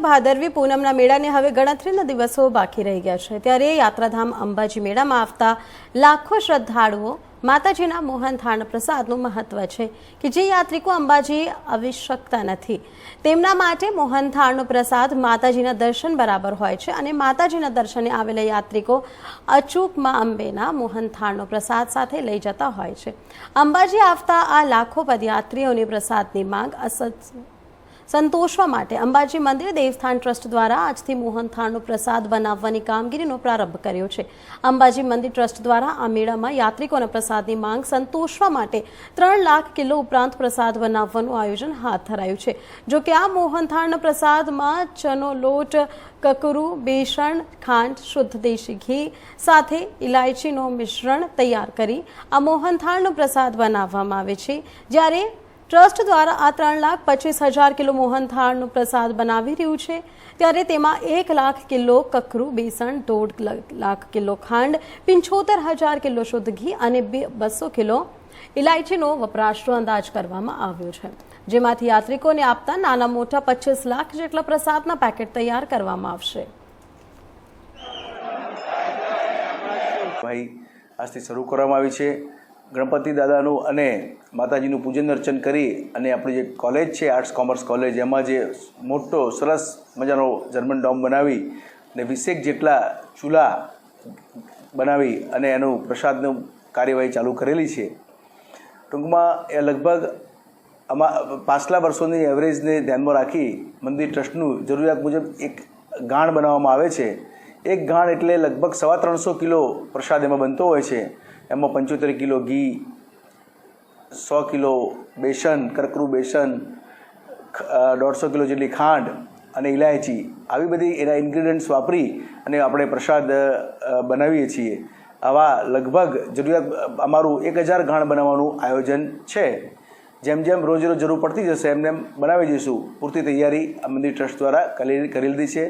ભાદરવી પૂનમના મેળાને હવે ગણતરીના દિવસો બાકી રહી ગયા છે. ત્યારે યાત્રાધામ અંબાજી મેળામાં આવતા લાખો શ્રદ્ધાળુઓ માતાજીના મોહન થાળ પ્રસાદનું મહત્વ છે કે જે યાત્રિકો અંબાજી આવી શકતા નથી. તેમના માટે મોહન થાળનો પ્રસાદ માતાજીના દર્શન બરાબર હોય છે અને માતાજીના દર્શને આવેલા યાત્રિકો અચૂકમાં અંબેના મોહન થાળનો પ્રસાદ સાથે લઈ જતા હોય છે. અંબાજી આવતા આ લાખો પદયાત્રીઓની પ્રસાદની માંગ અસત સંતોષવા માટે અંબાજી મંદિર દેવસ્થાન ટ્રસ્ટ દ્વારા આજથી મોહનથાળનો પ્રસાદ બનાવવાની કામગીરીનો પ્રારંભ કર્યો છે. અંબાજી મંદિર ટ્રસ્ટ દ્વારા આ મેળામાં યાત્રિકોના પ્રસાદની માંગ સંતોષવા માટે ત્રણ લાખ કિલો ઉપરાંત પ્રસાદ બનાવવાનું આયોજન હાથ ધરાયું છે. જો કે આ મોહનથાળના પ્રસાદમાં ચનો લોટ, કકરું, બેસણ, ખાંડ, શુદ્ધ દેશી ઘી સાથે ઇલાયચીનું મિશ્રણ તૈયાર કરી આ મોહનથાળનો પ્રસાદ બનાવવામાં આવે છે. જ્યારે ટ્રસ્ટ દ્વારા આ ત્રણ લાખ પચીસ હજાર કિલો મોહનથાળનો પ્રસાદ બનાવી રહ્યું છે. ત્યારે તેમાં એક લાખ કિલો કકરું, બેસણ, દોઢ લાખ કિલો ખાંડ, પંચોતેર હજાર કિલો શુદ્ધ ઘી અને બસો કિલો ઇલાયચીનો વપરાશનો અંદાજ કરવામાં આવ્યો છે. જેમાંથી યાત્રિકોને આપતા નાના મોટા પચીસ લાખ જેટલા પ્રસાદના પેકેટ તૈયાર કરવામાં આવશે. ભાઈ, આજથી શરૂ કરવામાં આવી છે. ગણપતિ દાદાનું અને માતાજીનું પૂજન અર્ચન કરી અને આપણી જે કોલેજ છે આર્ટ્સ કોમર્સ કોલેજ એમાં જે મોટો સરસ મજાનો જર્મન ડોમ બનાવી અને વીસેક જેટલા ચૂલા બનાવી અને એનું પ્રસાદનું કાર્યવાહી ચાલુ કરેલી છે. ટૂંકમાં એ લગભગ આમાં પાછલા વર્ષોની એવરેજને ધ્યાનમાં રાખી મંદિર ટ્રસ્ટનું જરૂરિયાત મુજબ એક ગાણ બનાવવામાં આવે છે. એક ગાણ એટલે લગભગ સવા ત્રણસો કિલો પ્રસાદ એમાં બનતો હોય છે. એમાં પંચોતેર કિલો ઘી, સો કિલો બેસન કરકરું બેસન દોઢસો કિલો જેટલી ખાંડ અને ઇલાયચી આવી બધી એના ઇન્ગ્રીડિયન્ટ્સ વાપરી અને આપણે પ્રસાદ બનાવીએ છીએ. આવા લગભગ જરૂરિયાત, અમારું એક હજાર ઘાણ બનાવવાનું આયોજન છે. જેમ જેમ રોજ રોજ જરૂર પડતી જશે એમને એમ બનાવી જઈશું પૂરતી તૈયારી આ ટ્રસ્ટ દ્વારા કરી લીધી છે.